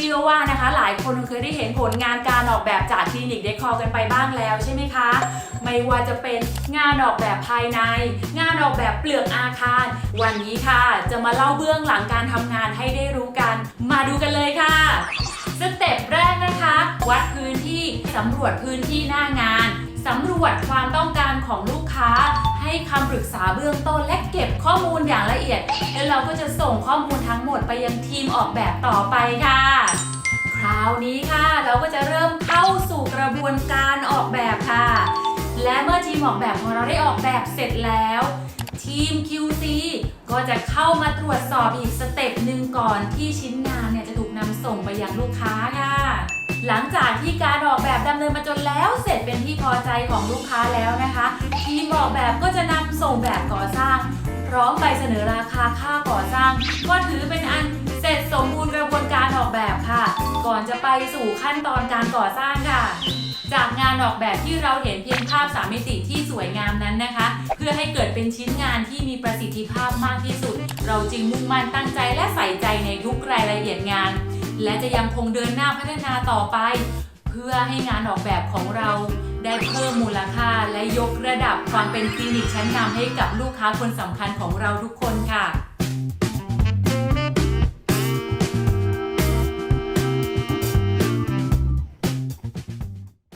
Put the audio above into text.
ชื่อว่านะคะหลายคนเคยได้เห็นผลงานการออกแบบจากคลินิกเดคอกันไปบ้างแล้วใช่ไหมคะ ไม่ว่าจะเป็นงานออกแบบภายใน งานออกแบบเปลือกอาคาร วันนี้ค่ะ จะมาเล่าเบื้องหลังการทำงานให้ได้รู้กัน มาดูกันเลยค่ะสเต็ปแรกนะคะ วัดพื้นที่สำรวจพื้นที่หน้างานสำรวจความต้องการของลูกค้า ให้คำปรึกษาเบื้องต้นและเก็บข้อมูลอย่างละเอียด แล้วเราก็จะส่งข้อมูลทั้งหมดไปยังทีมออกแบบต่อไปค่ะ คราวนี้ค่ะ เราก็จะเริ่มเข้าสู่กระบวนการออกแบบค่ะ และเมื่อทีมออกแบบของเราได้ออกแบบเสร็จแล้วทีม QC ก็จะเข้ามาตรวจสอบอีกสเต็ปหนึ่งก่อนที่ชิ้นงานเนี่ยจะถูกนำส่งไปยังลูกค้าค่ะ หลังจากที่การออกแบบดำเนินมาจนแล้วเสร็จเป็นที่พอใจของลูกค้าแล้วนะคะ มออกแบบก็จะนำส่งแบบก่อสร้าง พร้อมใบเสนอราคาค่าก่อสร้าง ก็ถือเป็นอันเสร็จสมบูรณ์กระบวนการออกแบบค่ะ ก่อนจะไปสู่ขั้นตอนการก่อสร้างค่ะ จากงานออกแบบที่เราเห็นเพียงภาพสามมิติที่สวยงามนั้นนะคะ เพื่อให้เกิดเป็นชิ้นงานที่มีประสิทธิภาพมากที่สุด เราจึงมุ่งมั่นตั้งใจและใส่ใจในทุกรายละเอียดงาน และจะยังคงเดินหน้าพัฒนาต่อไป เพื่อให้งานออกแบบของเราได้เพิ่มมูลค่า และยกระดับความเป็นคลินิกชั้นนำให้กับลูกค้าคนสำคัญของเราทุกคนค่ะ